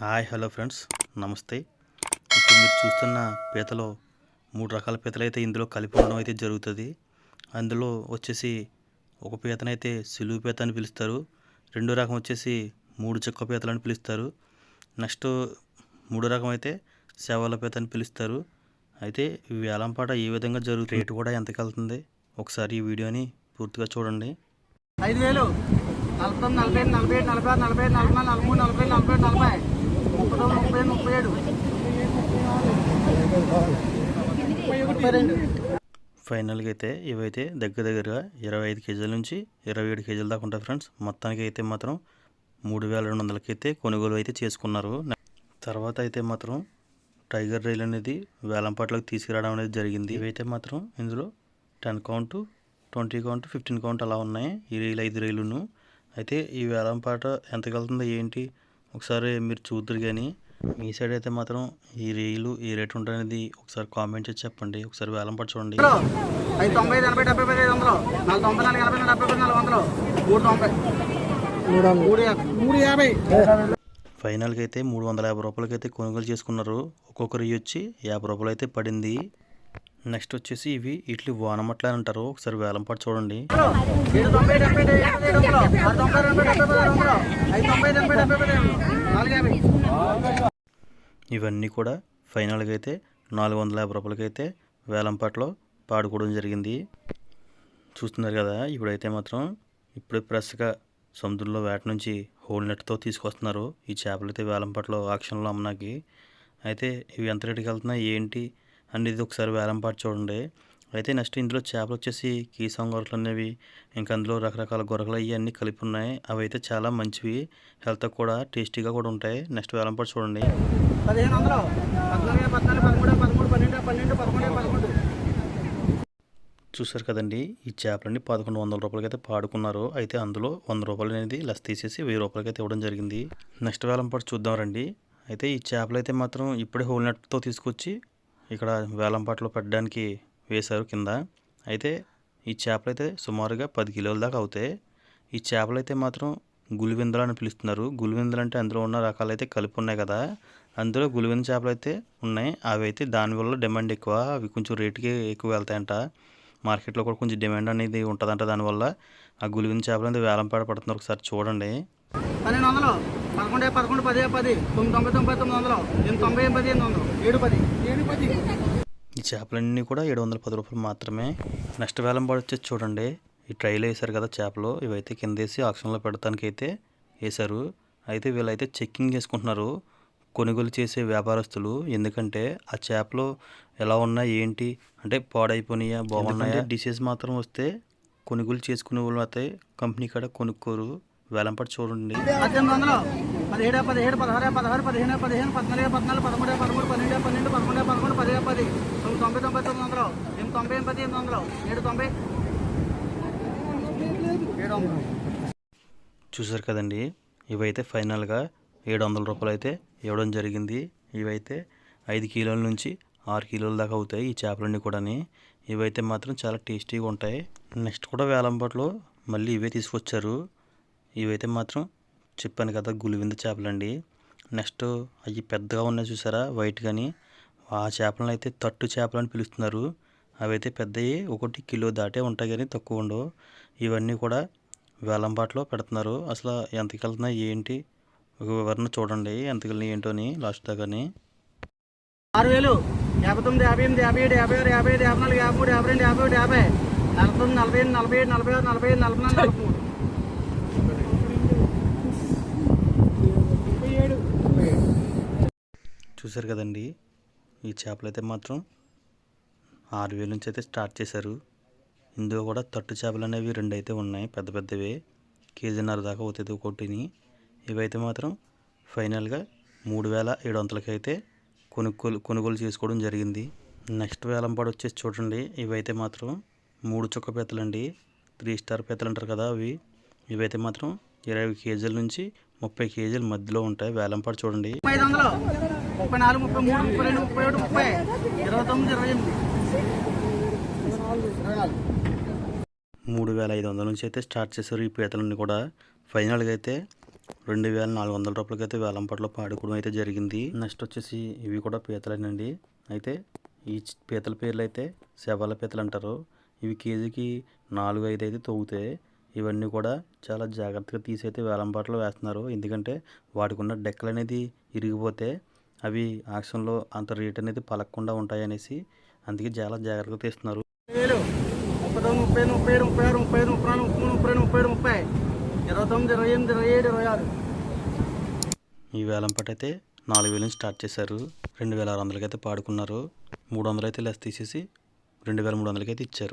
Hi hello friends. నమస్తే. ఇప్పుడు మీరు చూస్తున్న పీతలో మూడు రకాల పీతలు అయితే ఇందులో కలిపి ఉండడం అయితే జరుగుతుంది. అందులో వచ్చేసి ఒక పీతనైతే సిలువు పీత అని పిలుస్తారు. రెండో రకం వచ్చేసి మూడు చెక్క పీతలు అని పిలుస్తారు. నెక్స్ట్ మూడో రకం అయితే సేవల పీత అని పిలుస్తారు. అయితే ఈ వేలంపాట ఏ విధంగా జరుగుతుంది? రేటు కూడా ఎంతకి వెళ్తుంది? ఒకసారి ఈ వీడియోని పూర్తిగా చూడండి. ఐదు వేలు. నలభై నలభై నలభై నలభై నలభై నలభై నలభై నలభై నలభై నలభై. ముప్పై తొమ్మిది ముప్పై ముప్పై ఏడు ముప్పై రెండు ఫైనల్గా అయితే ఇవైతే దగ్గర దగ్గరగా ఇరవై ఐదు కేజీల నుంచి ఇరవై ఏడు కేజీల దాకా ఉంటాయి ఫ్రెండ్స్. మొత్తానికి అయితే మాత్రం మూడు వేల రెండు వందలకి అయితే కొనుగోలు అయితే చేసుకున్నారు. తర్వాత అయితే మాత్రం టైగర్ రైల్ అనేది వేలంపాట్లకు తీసుకురావడం అనేది జరిగింది. ఇవైతే మాత్రం ఇందులో ten count twenty count fifteen count అలా ఉన్నాయి. ఈ రైలు ఐదు రైలును. అయితే ఈ వేలంపాట ఎంతకి వెళ్తుందో ఏంటి? ఒకసారి మీరు చూద్దరు కానీ మీ సైడ్ అయితే మాత్రం ఈ రైలు ఈ రేట్ ఉంటుంది ఒకసారి కామెంట్ చేసి చెప్పండి. ఒకసారి వేలంపాట చూడండి. ఐదు తొంభై ఐదు ఎనభై డెబ్బై ఐదు వందలు. నాలుగు తొంభై నాలుగు ఎనభై డెబ్బై ఐదు నాలుగు వందలు. మూడు తొంభై. మూడు యాభై. ఫైనల్గా అయితే మూడు వందల యాభై రూపాయలకి అయితే కొనుగోలు చేసుకున్నారు. ఒక్కొక్కరు వచ్చి యాభై రూపాయలు అయితే పడింది. నెక్స్ట్ వచ్చేసి ఇవి ఇట్లు వానమట్ల అని అంటారు. ఒకసారి వేలంపాటు చూడండి. ఇవన్నీ కూడా ఫైనల్గా అయితే నాలుగు వందల యాభై రూపాయలకైతే వేలంపాట్లో పాడుకోవడం జరిగింది. చూస్తున్నారు కదా ఇప్పుడైతే మాత్రం ఇప్పుడే ఫ్రెష్గా సముద్రంలో వేట నుంచి హోల్ నెట్తో తీసుకొస్తున్నారు. ఈ చేపలు అయితే వేలంపాట్లో ఆక్షన్లో అమ్మనాకి. అయితే ఇవి ఎంత రేటుకి వెళ్తున్నాయి ఏంటి? అనేది ఒకసారి వేలంపాటు చూడండి. అయితే నెక్స్ట్ ఇందులో చేపలు వచ్చేసి కీసం గొర్రెలు అనేవి ఇంకా అందులో రకరకాల గొర్రెలు ఇవన్నీ కలిపి ఉన్నాయి. అవి అయితే చాలా మంచివి. హెల్త్ కూడా టేస్టీగా కూడా ఉంటాయి. నెక్స్ట్ చూడండి. పన్నెండు పదకొండు పదకొండు. చూసారు కదండి ఈ చేపలన్నీ పదకొండు వందల రూపాయలకి అయితే పాడుకున్నారు. అయితే అందులో వంద రూపాయలు అనేది లెస్ తీసేసి వెయ్యి రూపాయలకి అయితే ఇవ్వడం జరిగింది. నెక్స్ట్ వేలం పాటు చూద్దాం రండి. అయితే ఈ చేపలు అయితే మాత్రం ఇప్పుడే హోల్ నెట్తో తీసుకొచ్చి ఇక్కడ వేలంపాట్లో పెట్టడానికి వేశారు కింద. అయితే ఈ చేపలు అయితే సుమారుగా పది కిలోల దాకా అవుతాయి. ఈ చేపలు అయితే మాత్రం గులివిందలు అని పిలుస్తున్నారు. గులివిందలు అంటే అందులో ఉన్న రకాలు అయితే కలిపి ఉన్నాయి కదా. అందులో గులివింద చేపలు అయితే ఉన్నాయి. అవి అయితే దానివల్ల డిమాండ్ ఎక్కువ. అవి కొంచెం రేటుకి ఎక్కువ వెళ్తాయంట. మార్కెట్లో కూడా కొంచెం డిమాండ్ అనేది ఉంటుందంట దానివల్ల. ఆ గులివింద చేపలు అనేది వేలంపాట పడుతున్నారు. ఒకసారి చూడండి. పన్నెండు వందలు. పదకొండు పదకొండు పది పది. తొమ్మిది తొంభై తొంభై తొమ్మిది వందలు. ఎనిమిది తొంభై ఎనిమిది ఎనిమిది వందలు? ఏడు పది. ఏడు పది. ఈ చేపలన్నీ కూడా ఏడు వందల పది రూపాయలు మాత్రమే. నెక్స్ట్ వేలం పాడు వచ్చేసి చూడండి. ఈ ట్రైలో వేశారు కదా చేపలు. ఇవైతే కింద వేసి ఆక్షన్లో పెడతానికి అయితే వేశారు. అయితే వీళ్ళైతే చెక్కింగ్ చేసుకుంటున్నారు. కొనుగోలు చేసే వ్యాపారస్తులు. ఎందుకంటే ఆ చేపలు ఎలా ఉన్నాయి ఏంటి? అంటే పాడైపోయినాయా బాగున్నాయా? డిసీజ్ మాత్రం వస్తే కొనుగోలు చేసుకునే వాళ్ళు అయితే కంపెనీ కాడ కొనుక్కోరు. వేలంపాటు చూడండి పద్దెనిమిది వందలు. పదిహేడు పదిహేడు పదహారు పదహారు పదిహేను పదిహేను పద్నాలుగు పద్నాలుగు పదమూడు పదమూడు పన్నెండు పదకొండు పది పది. తొమ్మిది తొంభై తొంభై తొమ్మిది వందలు. ఎనిమిది తొంభై ఎనిమిది ఎనిమిది వందలు? ఏడు తొంభై. ఏడు వందలు. చూసారు కదండి ఇవైతే ఫైనల్గా ఏడు వందల రూపాయలు అయితే ఇవ్వడం జరిగింది. ఇవైతే ఐదు కిలోల నుంచి ఆరు కిలోల దాకా అవుతాయి ఈ చేపలన్నీ కూడాని. ఇవైతే మాత్రం చాలా టేస్టీగా ఉంటాయి. నెక్స్ట్ కూడా వేలంపాట్లో మళ్ళీ ఇవే తీసుకొచ్చారు. ఇవైతే మాత్రం చెప్పాను కదా గులివింద చేపలండి. నెక్స్ట్ అవి పెద్దగా ఉన్నాయి చూసారా? వైట్ కానీ ఆ చేపలను అయితే తట్టు చేపలు అని పిలుస్తున్నారు. అవైతే పెద్దవి ఒకటి కిలో దాటే ఉంటాయి కానీ తక్కువ ఉండవు. ఇవన్నీ కూడా వేలంపాట్లో పెడుతున్నారు. అసలు ఎంతకి వెళ్తున్నాయి? ఏంటి? ఒక వివరణ చూడండి. ఎంతకి వెళ్ళినాయి ఏంటో అని లాస్ట్ దాకాని ఆరు వేలు. యాభై తొమ్మిది యాభై ఎనిమిది యాభై ఏడు యాభై ఆరు యాభై ఐదు యాభై నాలుగు యాభై మూడు యాభై రెండు యాభై ఒకటి యాభై నలభై తొమ్మిది నలభై ఎనిమిది నలభై ఏడు నలభై ఆరు నలభై ఐదు నలభై నాలుగు నలభై మూడు. చూసారు కదండి. ఈ చేపలు అయితే మాత్రం ఆరు వేల నుంచి అయితే స్టార్ట్ చేశారు. ఇందులో కూడా తట్టు చేపలు అనేవి రెండు అయితే ఉన్నాయి. పెద్ద పెద్దవి. కేజీన్నర దాకా అవుతుంది ఒకటిని ఇవైతే మాత్రం ఫైనల్గా మూడు వేల ఏడు వందలకి అయితే కొనుగోలు కొనుగోలు చేసుకోవడం జరిగింది. నెక్స్ట్ వేలంపాడు వచ్చేసి చూడండి. ఇవైతే మాత్రం మూడు చుక్క పీతలండి. త్రీ స్టార్ పీతలు అంటారు కదా అవి. ఇవైతే మాత్రం ఇరవై కేజీల నుంచి ముప్పై కేజీల మధ్యలో ఉంటాయి. వేలంపాడు చూడండి. ముప్పై ఐదు వందలు. ముప్పై నాలుగు ముప్పై మూడు ముప్పై రెండు ముప్పై ఒకటి ముప్పై ఇరవై తొమ్మిది ఇరవై ఎనిమిది. ఇరవై నాలుగు మూడు వేల ఐదు వందల నుంచి అయితే స్టార్ట్ చేశారు ఈ పీతలన్నీ కూడా. ఫైనల్గా అయితే రెండు వేల నాలుగు వందల రూపాయలకి అయితే వేలంపాటలో పాడుకోవడం అయితే జరిగింది. నెక్స్ట్ వచ్చేసి ఇవి కూడా పీతలేనండి. అయితే ఈ పీతల పేర్లు అయితే శవాల పీతలు అంటారు. ఇవి కేజీకి నాలుగు ఐదు అయితే తవ్వుతాయి ఇవన్నీ కూడా చాలా జాగ్రత్తగా తీసి అయితే వేలంపాటలో వేస్తున్నారు. ఎందుకంటే వాటికి ఉన్న డెక్కలు అనేది ఇరిగిపోతే అవి ఆక్షన్లో అంత రేట్ అనేది పలకకుండా ఉంటాయి అనేసి అందుకే చాలా జాగ్రత్తగా తీస్తున్నారు. ముప్పై ముప్పై ముప్పై ముప్పై ఆరు ముప్పై ముప్పై ముప్పై ముప్పై ఇరవై తొమ్మిది ఇరవై ఎనిమిది ఇరవై ఏడు ఇరవై ఆరు. ఈ వేలంపాట అయితే నాలుగు వేల నుంచి స్టార్ట్ చేశారు. రెండు వేల ఆరు వందలకి అయితే పాడుకున్నారు. మూడు వందలు అయితే లెస్ తీసేసి రెండు వేల మూడు వందలకి అయితే ఇచ్చారు.